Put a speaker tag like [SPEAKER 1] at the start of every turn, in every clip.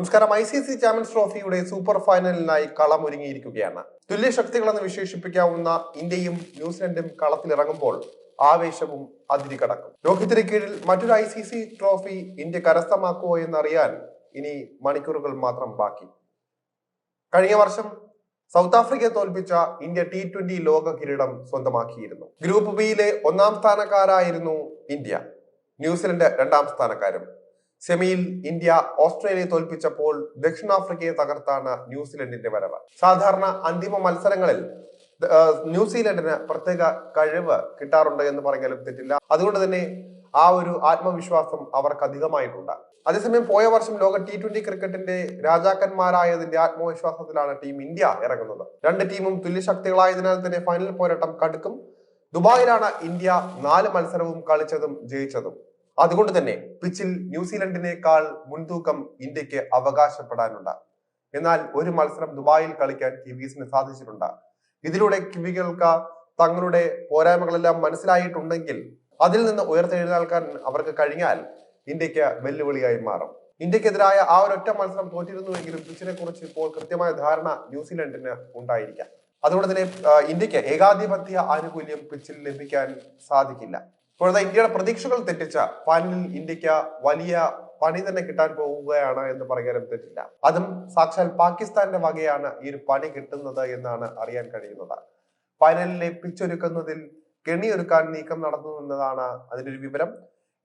[SPEAKER 1] നമസ്കാരം. I C C champions ട്രോഫിയുടെ super ഫൈനലിനായി കളമൊരുങ്ങിയിരിക്കുകയാണ്. തുല്യ ശക്തികളെന്ന് വിശേഷിപ്പിക്കാവുന്ന ഇന്ത്യയും ന്യൂസിലൻഡും കളത്തിലിറങ്ങുമ്പോൾ ആവേശവും അതിരി കടക്കും രോഹിത്തിന് കീഴിൽ മറ്റൊരു I C C trophy India കരസ്ഥമാക്കുമോ എന്നറിയാൻ ഇനി മണിക്കൂറുകൾ മാത്രം ബാക്കി. കഴിഞ്ഞ വർഷം സൗത്ത് ആഫ്രിക്കയെ തോൽപ്പിച്ച ഇന്ത്യ ടി ട്വന്റി ലോക കിരീടം സ്വന്തമാക്കിയിരുന്നു. ഗ്രൂപ്പ് ബിയിലെ ഒന്നാം സ്ഥാനക്കാരായിരുന്നു ഇന്ത്യ. ന്യൂസിലൻഡ് രണ്ടാം സ്ഥാനക്കാരും സെമിയിൽ ഇന്ത്യ ഓസ്ട്രേലിയയെ തോൽപ്പിച്ചപ്പോൾ ദക്ഷിണാഫ്രിക്കയെ തകർത്താണ് ന്യൂസിലൻഡിന്റെ വരവ്. സാധാരണ അന്തിമ മത്സരങ്ങളിൽ ന്യൂസിലൻഡിന് പ്രത്യേക കഴിവ് കിട്ടാറുണ്ട് എന്ന് പറഞ്ഞാലും തെറ്റില്ല. അതുകൊണ്ട് തന്നെ ആ ഒരു ആത്മവിശ്വാസം അവർക്ക് അധികമായിട്ടുണ്ട്. അതേസമയം പോയ വർഷം ലോക ടി ട്വന്റി ക്രിക്കറ്റിന്റെ രാജാക്കന്മാരായതിന്റെ ആത്മവിശ്വാസത്തിലാണ് ടീം ഇന്ത്യ ഇറങ്ങുന്നത്. രണ്ട് ടീമും തുല്യശക്തികളായതിനാൽ തന്നെ ഫൈനൽ പോരാട്ടം കടുക്കും. ദുബായിലാണ് ഇന്ത്യ നാല് മത്സരവും കളിച്ചതും ജയിച്ചതും. അതുകൊണ്ട് തന്നെ പിച്ചിൽ ന്യൂസിലൻഡിനേക്കാൾ മുൻതൂക്കം ഇന്ത്യയ്ക്ക് അവകാശപ്പെടാനുണ്ട്. എന്നാൽ ഒരു മത്സരം ദുബായിൽ കളിക്കാൻ കിവീസിന് സാധിച്ചിട്ടുണ്ട്. ഇതിലൂടെ കിവികൾക്ക് തങ്ങളുടെ പോരായ്മകളെല്ലാം മനസ്സിലായിട്ടുണ്ടെങ്കിൽ അതിൽ നിന്ന് ഉയർത്തെഴുന്നേൽക്കാൻ അവർക്ക് കഴിഞ്ഞാൽ ഇന്ത്യയ്ക്ക് വെല്ലുവിളിയായി മാറും. ഇന്ത്യക്കെതിരായ ആ ഒരൊറ്റ മത്സരം തോറ്റിരുന്നുവെങ്കിലും പിച്ചിനെ കുറിച്ച് ഇപ്പോൾ കൃത്യമായ ധാരണ ന്യൂസിലൻഡിന് ഉണ്ടായിരിക്കാം. അതുകൊണ്ട് തന്നെ ഇന്ത്യയ്ക്ക് ഏകാധിപത്യ ആനുകൂല്യം പിച്ചിൽ ലഭിക്കാൻ സാധിക്കില്ല. ഇപ്പോഴത്തെ ഇന്ത്യയുടെ പ്രതീക്ഷകൾ തെറ്റിച്ച ഫൈനലിൽ ഇന്ത്യയ്ക്ക് വലിയ പണി തന്നെ കിട്ടാൻ പോവുകയാണ് എന്ന് പറയാനും തെറ്റില്ല. അതും സാക്ഷാൽ പാകിസ്ഥാന്റെ വകയാണ് ഈ ഒരു പണി കിട്ടുന്നത് എന്നാണ് അറിയാൻ കഴിയുന്നത്. ഫൈനലിലെ പിച്ചൊരുക്കുന്നതിൽ കെണിയൊരുക്കാൻ നീക്കം നടന്നു എന്നതാണ് അതിന്റെ ഒരു വിവരം.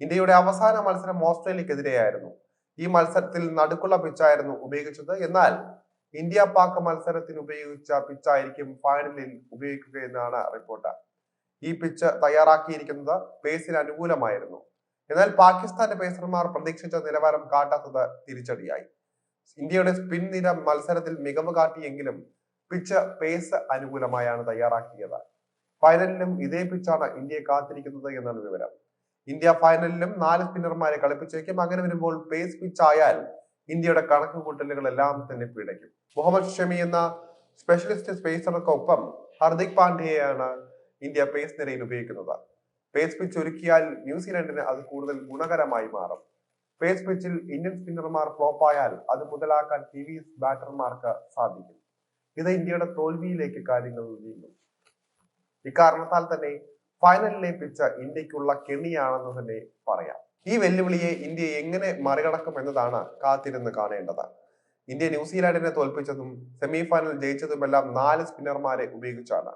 [SPEAKER 1] ഇന്ത്യയുടെ അവസാന മത്സരം ഓസ്ട്രേലിയക്കെതിരെയായിരുന്നു. ഈ മത്സരത്തിൽ നടുക്കുള്ള പിച്ചായിരുന്നു ഉപയോഗിച്ചത്. എന്നാൽ ഇന്ത്യ പാക് മത്സരത്തിന് ഉപയോഗിച്ച പിച്ചായിരിക്കും ഫൈനലിൽ ഉപയോഗിക്കുക എന്നാണ് റിപ്പോർട്ട്. ഈ പിച്ച് തയ്യാറാക്കിയിരിക്കുന്നത് പേസിന് അനുകൂലമായിരുന്നു. എന്നാൽ പാകിസ്ഥാന്റെ പേസർമാർ പ്രതീക്ഷിച്ച നിലവാരം കാട്ടാത്തത് തിരിച്ചടിയായി. ഇന്ത്യയുടെ സ്പിൻ നിര മത്സരത്തിൽ മികവ് കാട്ടിയെങ്കിലും പിച്ച് പേസ് അനുകൂലമായാണ് തയ്യാറാക്കിയത്. ഫൈനലിലും ഇതേ പിച്ചാണ് ഇന്ത്യയെ കാത്തിരിക്കുന്നത് എന്നാണ് വിവരം. ഇന്ത്യ ഫൈനലിലും നാല് സ്പിന്നർമാരെ കളിപ്പിച്ചേക്കും. അങ്ങനെ വരുമ്പോൾ പേസ് പിച്ചായാൽ ഇന്ത്യയുടെ കണക്ക് കൂട്ടലുകളെല്ലാം തന്നെ പിടയ്ക്കും മുഹമ്മദ് ഷമി എന്ന സ്പെഷ്യലിസ്റ്റ് സ്പേസർക്കൊപ്പം ഹർദിക് പാണ്ഡ്യയാണ് ഇന്ത്യ പേസ് നിരയിൽ ഉപയോഗിക്കുന്നത് പേസ് പിച്ച് ഒരുക്കിയാൽ ന്യൂസിലൻഡിന് അത് കൂടുതൽ ഗുണകരമായി മാറും. പേസ് പിച്ചിൽ ഇന്ത്യൻ സ്പിന്നർമാർ ഫ്ലോപ്പ് ആയാൽ അത് മുതലാക്കാൻ കിവീസ് ബാറ്റർമാർക്ക് സാധിക്കും. ഇത് ഇന്ത്യയുടെ തോൽവിയിലേക്ക് കാര്യങ്ങൾ നീങ്ങും. ഇക്കാരണത്താൽ തന്നെ ഫൈനലിലെ പിച്ച് ഇന്ത്യക്കുള്ള കെണിയാണെന്ന് തന്നെ പറയാം. ഈ വെല്ലുവിളിയെ ഇന്ത്യ എങ്ങനെ മറികടക്കും എന്നതാണ് കാത്തിരുന്ന് കാണേണ്ടത്. ഇന്ത്യ ന്യൂസിലാൻഡിനെ തോൽപ്പിച്ചതും സെമിഫൈനൽ ജയിച്ചതുമെല്ലാം നാല് സ്പിന്നർമാരെ ഉപയോഗിച്ചാണ്.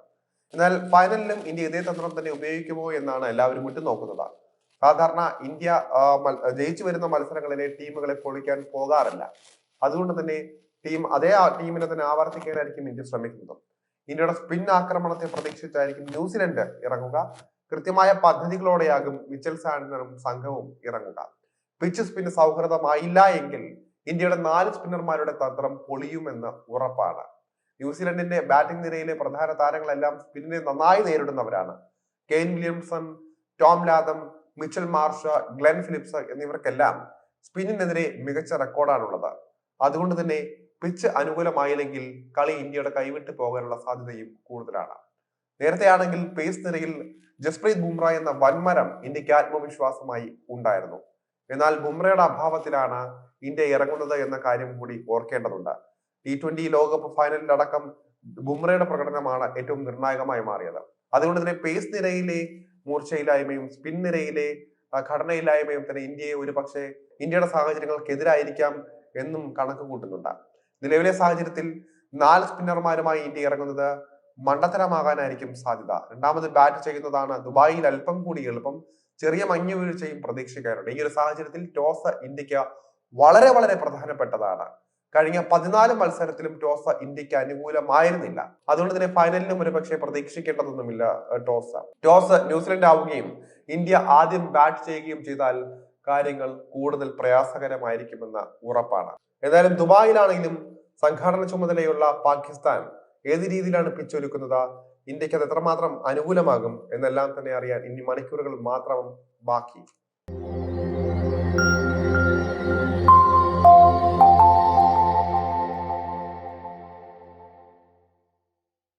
[SPEAKER 1] എന്നാൽ ഫൈനലിലും ഇന്ത്യ ഇതേ തന്ത്രം തന്നെ ഉപയോഗിക്കുമോ എന്നാണ് എല്ലാവരും ഉറ്റുനോക്കുന്നത് സാധാരണ ഇന്ത്യ ജയിച്ചു വരുന്ന മത്സരങ്ങളിലെ ടീമുകളെ പൊളിക്കാൻ പോകാറില്ല. അതുകൊണ്ട് തന്നെ ടീം അതേ ടീമിനെ തന്നെ ആവർത്തിക്കാനായിരിക്കും ഇന്ത്യ ശ്രമിക്കുന്നത്. ഇന്ത്യയുടെ സ്പിൻ ആക്രമണത്തെ പ്രതീക്ഷിച്ചായിരിക്കും ന്യൂസിലൻഡ് ഇറങ്ങുക. കൃത്യമായ പദ്ധതികളോടെയാകും മിച്ചൽ സാൻഡറും സംഘവും ഇറങ്ങുക. പിച്ച് സ്പിന് സൗഹൃദമായില്ല എങ്കിൽ ഇന്ത്യയുടെ നാല് സ്പിന്നർമാരുടെ തന്ത്രം പൊളിയുമെന്ന് ഉറപ്പാണ്. ന്യൂസിലൻഡിന്റെ ബാറ്റിംഗ് നിരയിലെ പ്രധാന താരങ്ങളെല്ലാം സ്പിന്നിനെ നന്നായി നേരിടുന്നവരാണ്. Kane Williamson Tom Latham Mitchell Marsh Glenn Phillips എന്നിവർക്കെല്ലാം സ്പിന്നിനെതിരെ മികച്ച റെക്കോർഡാണുള്ളത്. അതുകൊണ്ട് തന്നെ പിച്ച് അനുകൂലമായില്ലെങ്കിൽ കളി ഇന്ത്യയുടെ കൈവിട്ടു പോകാനുള്ള സാധ്യതയും കൂടുതലാണ്. നേരത്തെയാണെങ്കിൽ പേസ് നിരയിൽ ജസ്പ്രീത് ബുംറ എന്ന വൻമരം ഇന്ത്യയ്ക്ക് ആത്മവിശ്വാസമായി ഉണ്ടായിരുന്നു. എന്നാൽ ബുംറയുടെ അഭാവത്തിലാണ് ഇന്ത്യ ഇറങ്ങുന്നത് എന്ന കാര്യം കൂടി ഓർക്കേണ്ടതുണ്ട്. ടി ട്വന്റി ലോകകപ്പ് ഫൈനലിലടക്കം ബുംറയുടെ പ്രകടനമാണ് ഏറ്റവും നിർണായകമായി മാറിയത്. അതുകൊണ്ട് തന്നെ പേസ് നിരയിലെ മൂർച്ചയില്ലായ്മയും സ്പിൻ നിരയിലെ ഘടനയില്ലായ്മയും തന്നെ ഇന്ത്യയെ ഒരു പക്ഷേ ഇന്ത്യയുടെ സാഹചര്യങ്ങൾക്കെതിരായിരിക്കാം എന്നും കണക്ക് കൂട്ടുന്നുണ്ട്. നിലവിലെ സാഹചര്യത്തിൽ നാല് സ്പിന്നർമാരുമായി ഇന്ത്യ ഇറങ്ങുന്നത് മണ്ടത്തരമാകാനായിരിക്കും സാധ്യത. രണ്ടാമത് ബാറ്റ് ചെയ്യുന്നതാണ് ദുബായിൽ അല്പം കൂടി എളുപ്പം ചെറിയ മഞ്ഞു വീഴ്ചയും പ്രതീക്ഷിക്കാറുണ്ട്. ഈ ഒരു സാഹചര്യത്തിൽ ടോസ് ഇന്ത്യയ്ക്ക് വളരെ വളരെ പ്രധാനപ്പെട്ടതാണ്. കഴിഞ്ഞ പതിനാല് മത്സരത്തിലും ടോസ ഇന്ത്യയ്ക്ക് അനുകൂലമായിരുന്നില്ല. അതുകൊണ്ട് തന്നെ ഫൈനലിലും ഒരു പക്ഷേ പ്രതീക്ഷിക്കേണ്ടതൊന്നുമില്ല ടോസ. ടോസ് ന്യൂസിലൻഡ് ആവുകയും ഇന്ത്യ ആദ്യം ബാറ്റ് ചെയ്യുകയും ചെയ്താൽ കാര്യങ്ങൾ കൂടുതൽ പ്രയാസകരമായിരിക്കുമെന്ന ഉറപ്പാണ്. ഏതായാലും ദുബായിലാണെങ്കിലും സംഘാടന ചുമതലയുള്ള പാകിസ്ഥാൻ ഏത് രീതിയിലാണ് പിച്ച് ഒരുക്കുന്നത് ഇന്ത്യയ്ക്ക് അത് എത്രമാത്രം അനുകൂലമാകും എന്നെല്ലാം തന്നെ അറിയാൻ ഇനി മണിക്കൂറുകൾ മാത്രം ബാക്കി.